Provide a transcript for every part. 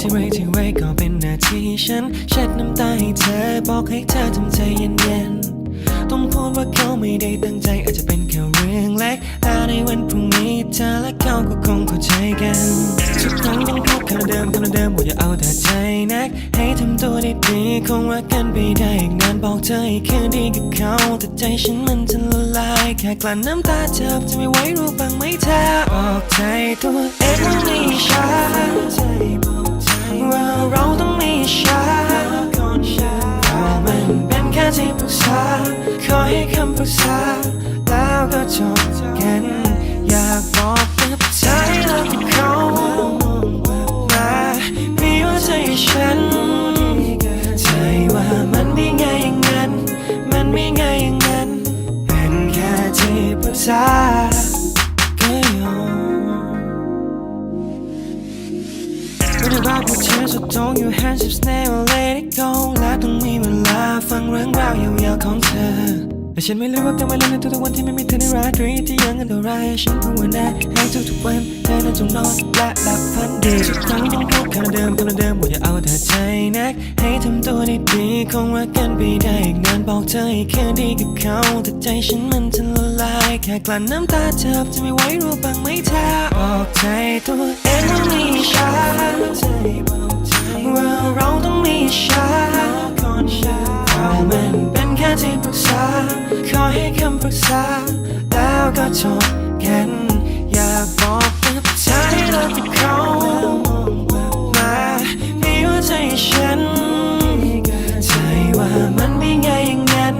ที่ไรที่ไรก็เป็นหน้าที่ฉันเช็ดน้ำตาให้เธอบอกให้เธอทำใจเย็นๆ ต้องพูดว่าเขาไม่ได้ตั้งใจอาจจะเป็นแค่เรื่องเล็กแต่ในวันพรุ่งนี้เธอและเขาก็คงเข้าใจกันทุกครั้งต้องพูดคำเดิมคำเดิมว่าอย่าเอาแต่ใจนัก ให้ทำตัวดีๆคงรักกันไปได้อีกนานบอกเธอให้คืนดีกับเขาแต่ใจฉันมันจะละลายแค่กลั้นน้ำตาเธอจะไม่ไหวรู้บ้างไหมเธอบอกใจตัวเองว่าไม่ใช่ ว่าเราต้องม่ใช่เรามันเป็นแค่ที่ปรึกษาขอให้คำปรึกษา แล้วก็จบกันอยากบอกกับใจแล้วกับเขามามีหัวใจฉันใจว่ามันไม่ง่ายอย่างนั้น มันไม่ง่ายอย่างนั้น เป็นแค่ที่ปรึกษา When I ride with you so don't you hands up never let it go และต้องมีเวลาฟังเรื่องราวยาวๆของเธอแต่ฉันไม่รู้ว่ากันเวลาในทุกๆวันที่ไม่มีเธอในราตรีที่ยังอันตรายฉันภาวนาให้ทุกๆวันเธอนั้นจงนอนและหลับฝันดีทุกครั้งต้องพูดคำเดิมคำเดิมว่าอย่าเอาแต่ใจนัก ให้ทำตัวดีๆคงรักกันไปได้อีกนานบอกเธอให้คืนดีกับเขาแต่ใจฉันมันจะละลายแค่กลั้นน้ำตาเธอจะไม่ไหวรู้บ้างไหมเธอบอกใจตัวเอง ว่าไม่ใช่ว่าเราต้องมีฉันเราะมันเป็นแค่ที่ปรึกษาขอให้คำปรึกษา แล้วก็จบกันอย่าบอกกับเธอให้เลิกกับเขามามีหัวใจให้ฉันใจว่ามันไม่ง่ายอย่างนั้น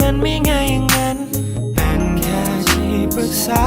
มันไม่ง่ายอย่างนั้น เป็นแค่ที่ปรึกษา